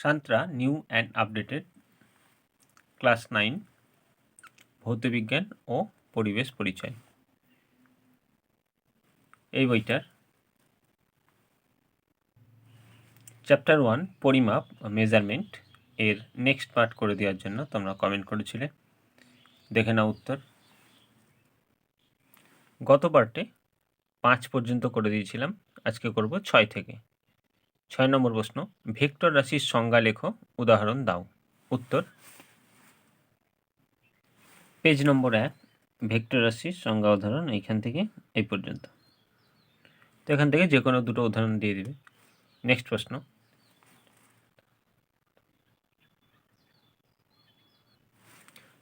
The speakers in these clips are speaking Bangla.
Santra, new and updated, class nine ভৌতবিজ্ঞান ও পরিবেশ পরিচয়। এই বইটার চ্যাপ্টার ওয়ান, পরিমাপ, মেজারমেন্ট এর নেক্সট পার্ট করে দেওয়ার জন্য তোমরা কমেন্ট করেছিলে। দেখে নাও উত্তর। গত পার্টে পাঁচ পর্যন্ত করে দিয়েছিলাম। আজকে করব ছয় থেকে। ছয় নম্বর প্রশ্ন, ভেক্টর রাশির সংজ্ঞা লেখো উদাহরণ দাও। উত্তর। পেজ নম্বর এক, ভেক্টর রাশির সংজ্ঞা উদাহরণ এইখান থেকে এই পর্যন্ত। তো এখান থেকে যে কোনো দুটো উদাহরণ দিয়ে দিবে। নেক্সট প্রশ্ন।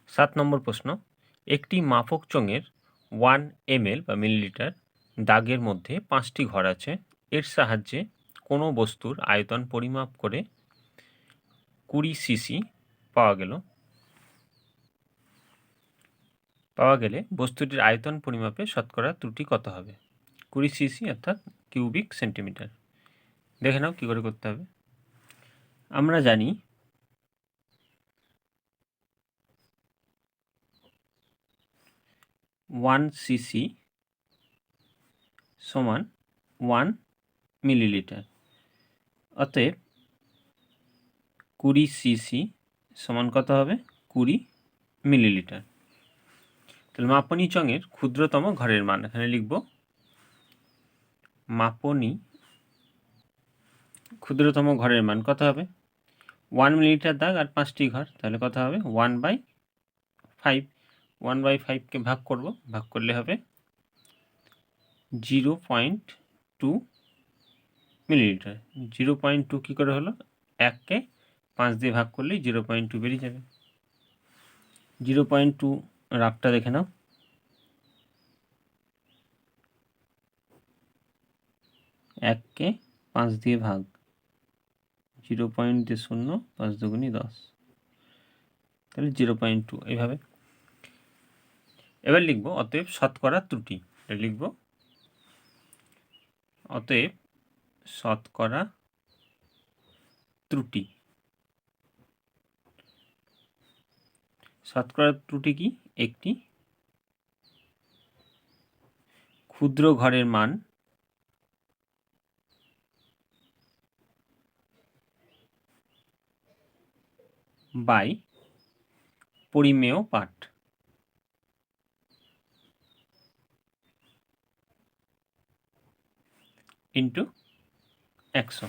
সাত নম্বর প্রশ্ন, একটি মাপক চোঙের ওয়ান এমএল বা মিলিলিটার দাগের মধ্যে পাঁচটি ঘর আছে, এর সাহায্যে কোনো বস্তুর আয়তন পরিমাপ করে কুড়ি সিসি পাওয়া গেল। পাওয়া গেলে বস্তুটির আয়তন পরিমাপে শতকরা ত্রুটি কত হবে? কুড়ি সিসি অর্থাৎ কিউবিক সেন্টিমিটার দেখে নাও কী করে করতে হবে। আমরা জানি ওয়ান সিসি সমান ওয়ান মিলিলিটার অতএব কুড়ি সিসি সমান কত হবে? কুড়ি মিলিলিটার তাহলে মাপনি চঙের ক্ষুদ্রতম ঘরের মান, এখানে লিখব মাপনি ক্ষুদ্রতম ঘরের মান কত হবে? ওয়ান মিলিলিটার দাগ আর পাঁচটি ঘর, তাহলে কত হবে? One by five one by ফাইভকে ভাগ করব, ভাগ করলে হবে zero point two millilitre zero point two কী করে হলো? এককে পাঁচ দিয়ে ভাগ করলেই জিরো পয়েন্ট টু বেরিয়ে যাবে। জিরো পয়েন্ট টু রাফটা দেখে নাও। এককে পাঁচ দিয়ে ভাগ। জিরো পয়েন্ট দিয়ে শূন্য, পাঁচ দুগুনি দশ। তাহলে জিরো পয়েন্ট টু এইভাবে। এবার লিখব, অতএব শতকরা ত্রুটি। লিখব, অতএব শতকরা ত্রুটি। শতকরা ত্রুটি কি? একটি ক্ষুদ্র ঘরের মান বাই পরিমেয় পাঠ। ইন্টু একশো।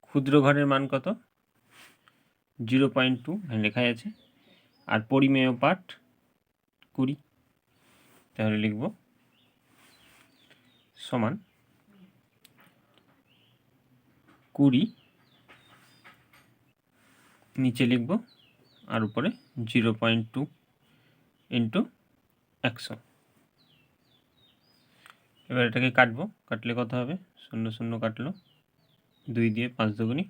ক্ষুদ্র ঘরের মান কত? জিরো পয়েন্ট টু লেখাই আছে। আর পরিমেয় পাঠ কুড়ি। তাহলে লিখব সমান কুড়ি। নিচে লিখব আর উপরে জিরো পয়েন্ট টু ইন্টু একশো। এবার এটাকে কাটবো। কাটলে কত হবে? শূন্য শূন্য কাটলো। দুই দিয়ে পাঁচ দুগুনি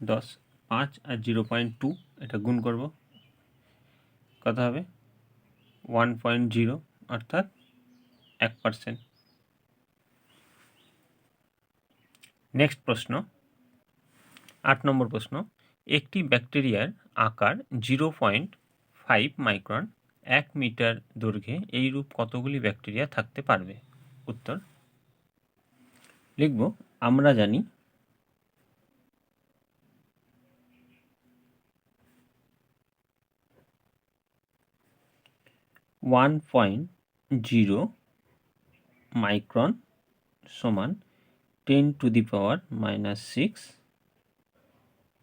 দশ, পাঁচ আর জিরো পয়েন্ট টু, এটা গুণ করব। কত হবে? ওয়ান পয়েন্ট জিরো, অর্থাৎ এক পার্সেন্ট। নেক্সট প্রশ্ন, আট নম্বর প্রশ্ন, একটি ব্যাকটেরিয়ার আকার জিরো পয়েন্ট ফাইভ মাইক্রন, এক মিটার দৈর্ঘ্যে এইরূপ কতগুলি ব্যাকটেরিয়া থাকতে পারবে? উত্তর, লিখব আমরা জানি ওয়ান পয়েন্ট জিরো মাইক্রন সমান ten to the power minus six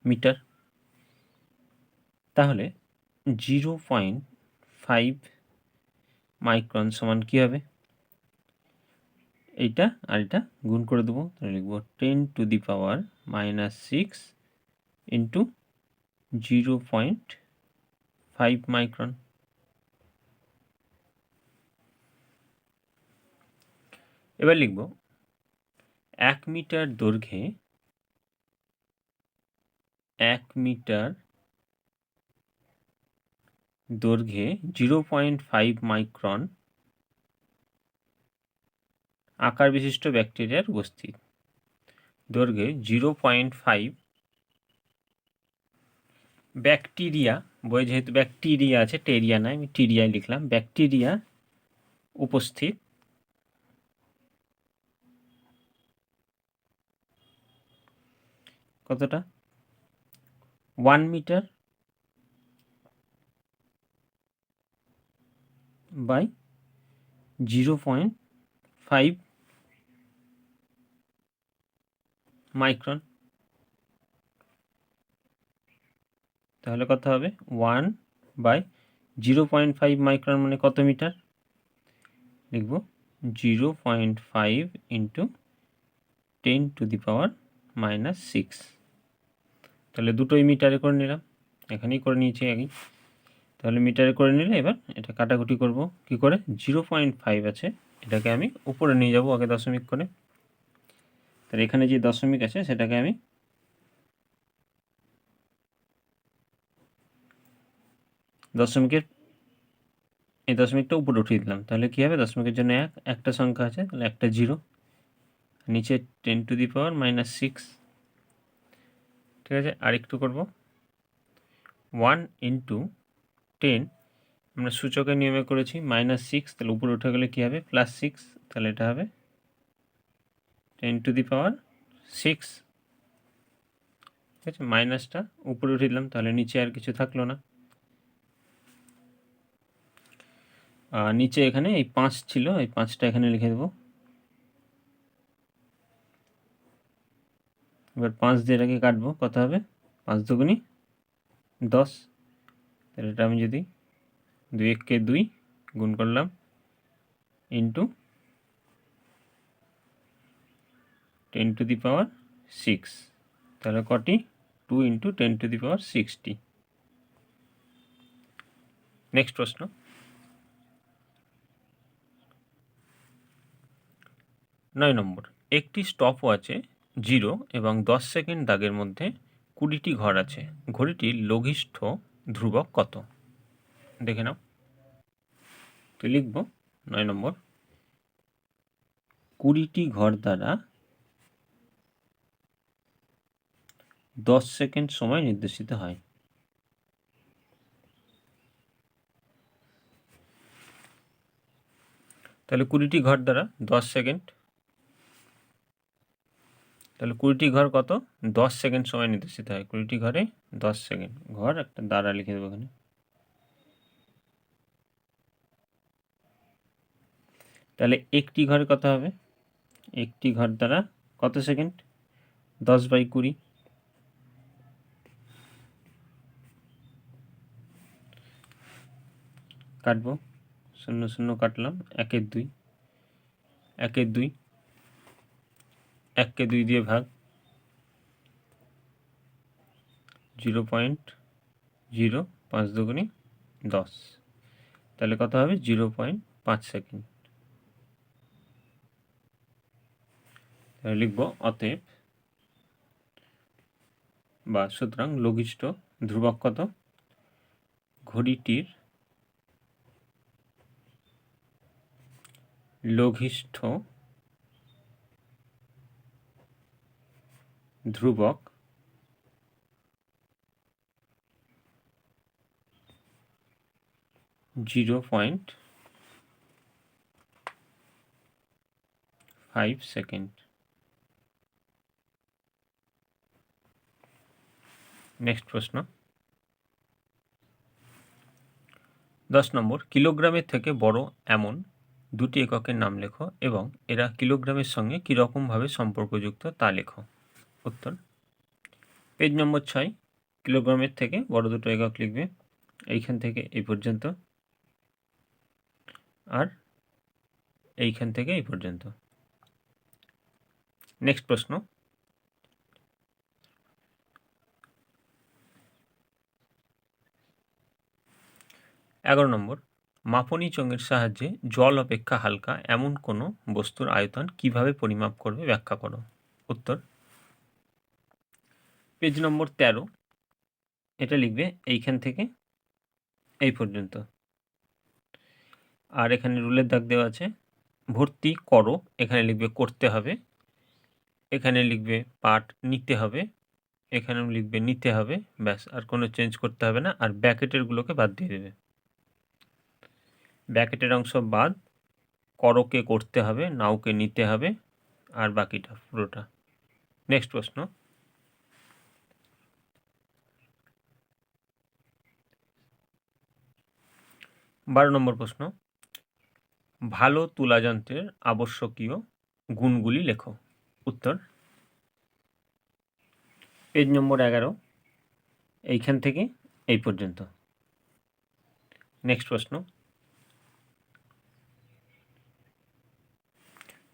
metre. তাহলে জিরো পয়েন্ট ফাইভ মাইক্রন সমান কী হবে? এইটা আর এটা গুণ করে দেবো। তাহলে লিখব ten to the power minus six into zero point five micron এবার লিখব এক মিটার দৈর্ঘ্যে এক মিটার দৈর্ঘ্যে জিরো পয়েন্ট ফাইভ মাইক্রন আকার বিশিষ্ট ব্যাকটেরিয়ার উপস্থিত। দৈর্ঘ্যে জিরো পয়েন্ট ফাইভ ব্যাকটেরিয়া, বই যেহেতু ব্যাকটেরিয়া আছে, টেরিয়া নয় আমি টিরিয়ায় লিখলাম, ব্যাকটেরিয়া উপস্থিত। কতটা? One metre by zero point five micron. তাহলে কত হবে? One by zero point five micron মানে কত মিটার? লিখব zero point five into ten to the power minus six. তাহলে দুটোই মিটারে করে নিলাম। এখানেই করে নিয়েছি আগেই। তাহলে মিটারে করে নিলে এবার এটা কাটাকুটি করব। কি করে? জিরো পয়েন্ট ফাইভ আছে। এটাকে আমি উপরে নিয়ে যাব আগে দশমিক করে তাহলে এখানে যে দশমিক আছে, সেটাকে আমি দশমিকের, এই দশমিকটা উপরে উঠিয়ে দিলাম। তাহলে কী হবে? দশমিকের জন্য এক, একটা সংখ্যা আছে, তাহলে একটা জিরো। নিচে ten to the power minus six ঠিক আছে? আর একটু করব। ওয়ান ইন্টু টেন আমরা সূচকের নিয়মে করেছি মাইনাস সিক্স তাহলে উপরে উঠে গেলে কী হবে? প্লাস সিক্স তাহলে এটা হবে ten to the power six. ঠিক আছে, মাইনাসটা উপরে উঠে দিলাম, তাহলে নিচে আর কিছু থাকল না। আর নিচে এখানে এই পাঁচ ছিল, এই পাঁচটা এখানে লিখে দেবো। এবার পাঁচ দিয়ে এটাকে কাটবো, কত হবে? পাঁচ দুগুনি দশ। তাহলে এটা আমি যদি দুই এককে দুই গুণ করলাম into ten to the power six তাহলে কটি? Two into ten to the power sixty next প্রশ্ন. নয় নম্বর। একটি স্টপ ওয়াচে জিরো এবং দশ সেকেন্ড দাগের মধ্যে কুড়িটি ঘর আছে। ঘড়িটির লঘিষ্ঠ ধ্রুবক কত? দেখে নাও। তো লিখব। নয় নম্বর। কুড়িটি ঘর দ্বারা দশ সেকেন্ড সময় নির্দেশিত হয়। তাহলে কুড়িটি ঘর দ্বারা দশ সেকেন্ড। তাহলে কুড়িটি ঘর কত? দশ সেকেন্ড সময় নির্দেশিত হয়। কুড়িটি ঘরে দশ সেকেন্ড। ঘর একটা দ্বারা লিখে দেবো এখানে। তাহলে একটি ঘরে কত হবে? একটি ঘর দ্বারা কত সেকেন্ড? দশ বাই কুড়ি। কাটবো। শূন্য শূন্য কাটলাম। একের দুই। একের দুই। এককে দুই দিয়ে ভাগ। জিরো পয়েন্ট জিরো পাঁচ দুগুনি দশ। তাহলে কত হবে? জিরো পয়েন্ট পাঁচ সেকেন্ড। তাহলে লিখব, অতএব বা সুতরাং লঘিষ্ঠ ধ্রুবক কত? ঘড়িটির লঘিষ্ঠ ধ্রুবক zero point five second. Next প্রশ্ন। দশ নম্বর কিলোগ্রামের থেকে বড় এমন দুটি এককের নাম লেখো এবং এরা কিলোগ্রামের সঙ্গে কীরকমভাবে সম্পর্কযুক্ত তা লেখো। উত্তর। পেজ নম্বর ছয়, কিলোগ্রামের থেকে বড় দুটো একক লিখবে। এইখান থেকে এই পর্যন্ত। আর এইখান থেকে এই পর্যন্ত। নেক্সট প্রশ্ন। এগারো নম্বর। মাপনী চোঙের সাহায্যে জল অপেক্ষা হালকা এমন কোনো বস্তুর আয়তন কীভাবে পরিমাপ করবে ব্যাখ্যা করো। উত্তর, পেজ নম্বর তেরো, এটা লিখবে এইখান থেকে এই পর্যন্ত। আর এখানে রুলের দাগ দেওয়া আছে, ভর্তি করো, এখানে লিখবে করতে হবে, এখানে লিখবে পাট নিতে হবে, এখানেও লিখবে নিতে হবে, ব্যাস, আর কোনো চেঞ্জ করতে হবে না, আর ব্যাকেটেরগুলোকে বাদ দিয়ে দেবে। ব্যাকেটের অংশ বাদ, করকে করতে হবে, নাওকে নিতে হবে, আর বাকিটা পুরোটা। নেক্সট প্রশ্ন। বারো নম্বর প্রশ্ন। ভালো তুলা যন্ত্রের আবশ্যকীয় গুণগুলি লেখো। উত্তর। পেজ নম্বর এগারো। এইখান থেকে এই পর্যন্ত। নেক্সট প্রশ্ন।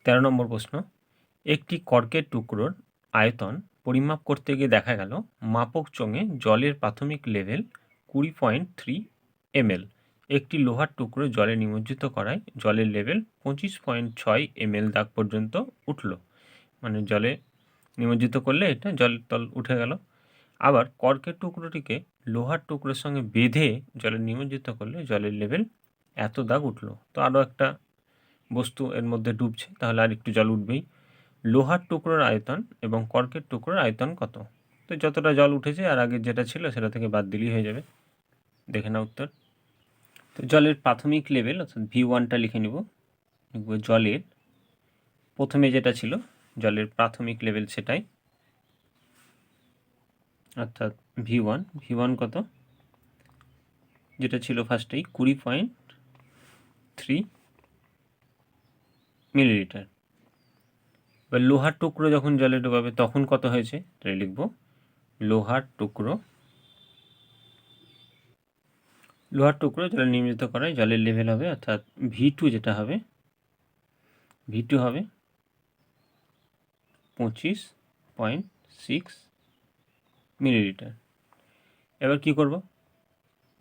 তেরো নম্বর প্রশ্ন, একটি কর্কের টুকরোর আয়তন পরিমাপ করতে গিয়ে দেখা গেল মাপক চোঙে জলের প্রাথমিক লেভেল কুড়ি পয়েন্ট থ্রি এমএল একটি লোহার টুকরো জলে নিমজ্জিত করায় জলের লেভেল পঁচিশ পয়েন্ট ছয় এমএল দাগ পর্যন্ত উঠল। মানে জলে নিমজ্জিত করলে এটা জলের তল উঠে গেল। আবার কর্কের টুকরোটিকে লোহার টুকরোর সঙ্গে বেঁধে জলে নিমজ্জিত করলে জলের লেভেল এত দাগ উঠল। তো আরও একটা বস্তু এর মধ্যে ডুবছে, তাহলে আর একটু জল উঠবেই। লোহার টুকরোর আয়তন এবং কর্কের টুকরোর আয়তন কত? তো যতটা জল উঠেছে আর আগের যেটা ছিল সেটা থেকে বাদ দিলেই হয়ে যাবে। দেখে না উত্তর। তো জলের প্রাথমিক লেভেল, অর্থাৎ ভি ওয়ানটা লিখে নিব। লিখব জলের। প্রথমে যেটা ছিল, জলের প্রাথমিক লেভেল সেটাই। অর্থাৎ ভি ওয়ান ভি ওয়ান কত? যেটা ছিল ফার্স্টেই কুড়ি পয়েন্ট থ্রি মিলিলিটার। এবার লোহার টুকরো যখন জলে ডোবাবে, তখন কত হয়েছে? তাই লিখব। লোহার টুকরো। লোহার টুকরো জলে নির্মিত করায় জলের লেভেল হবে, অর্থাৎ ভি টু যেটা হবে ভি টু হবে পঁচিশ পয়েন্ট সিক্স মিলিলিটার। এবার কি করব?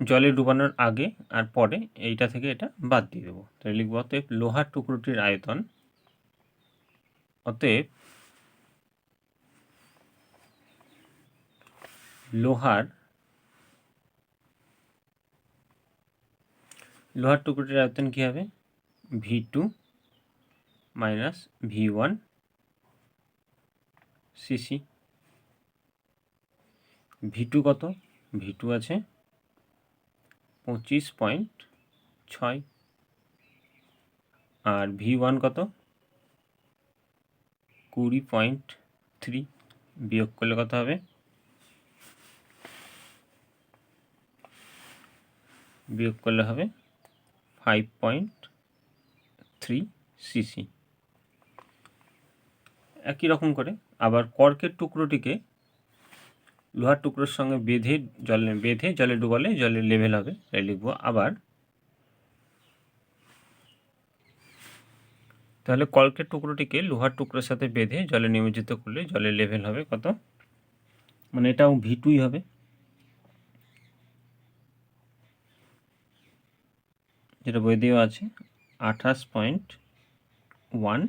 জলে ডুবানোর আগে আর পরে এইটা থেকে এটা বাদ দিয়ে দেবো। তাহলে লিখব, অতএব লোহার টুকরোটির আয়তন। অতএব লোহার লোহার টুকরোটির আয়তন কী হবে? V two minus V one cc V two কত? ভি টু আছে। পঁচিশ পয়েন্ট ছয়। আর ভি ওয়ান কত? কুড়ি পয়েন্ট থ্রি। বিয়োগ করলে কত হবে? বিয়োগ করলে হবে ফাইভ পয়েন্ট থ্রি সিসি। একই রকম করে আবার কর্কের টুকরোটিকে লোহার টুকরোর সঙ্গে বেঁধে জলে বেঁধে জলে ডুবালে জলের লেভেল হবে। তাই লিখব আবার। তাহলে কর্কের টুকরোটিকে লোহার টুকরোর সাথে বেঁধে জলে নিমজ্জিত করলে জলের লেভেল হবে কত? মানে এটাও ভি টুই হবে। যেটা বই দেওয়া আছে, আঠাশ পয়েন্ট ওয়ান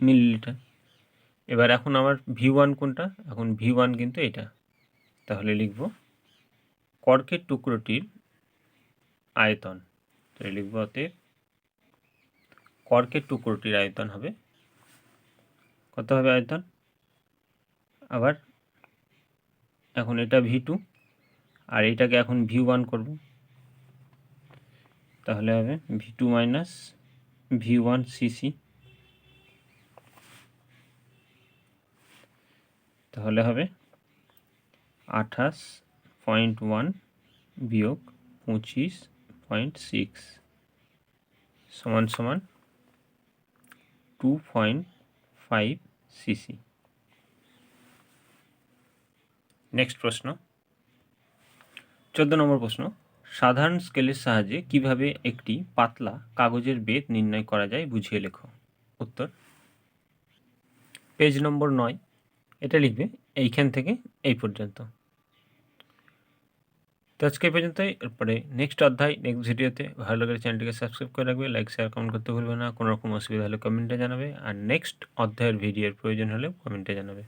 মিলিলিটার এবার এখন আমার ভি ওয়ান কোনটা? এখন ভি ওয়ান কিন্তু এটা। তাহলে লিখব কর্কের টুকরোটির আয়তন। তাহলে লিখব অতএব কর্কের টুকরোটির আয়তন হবে কত হবে আয়তন? আবার এখন এটা ভি টু আর এইটাকে এখন ভি ওয়ান করব। তাহলে হবে V two minus V one cc তাহলে হবে আঠাশ পয়েন্ট ওয়ান বিয়োগ পঁচিশ পয়েন্ট সিক্স সমান সমান two point five cc. Next প্রশ্ন। চোদ্দ নম্বর প্রশ্ন, সাধারণ স্কেলের সাহায্যে কীভাবে একটি পাতলা কাগজের বেদ নির্ণয় করা যায় বুঝিয়ে লেখো। উত্তর, পেজ নম্বর নয় এটা লিখবে এইখান থেকে এই পর্যন্ত। তো আজকে এই পর্যন্তই। এরপরে নেক্সট অধ্যায় নেক্সট ভিডিওতে ভালো লাগলে চ্যানেলটিকে সাবস্ক্রাইব করে রাখবে লাইক শেয়ার কমেন্ট করতে ভুলবে না। কোনো রকম অসুবিধা হলে কমেন্টে জানাবে। আর নেক্সট অধ্যায়ের ভিডিওর প্রয়োজন হলে কমেন্টে জানাবে।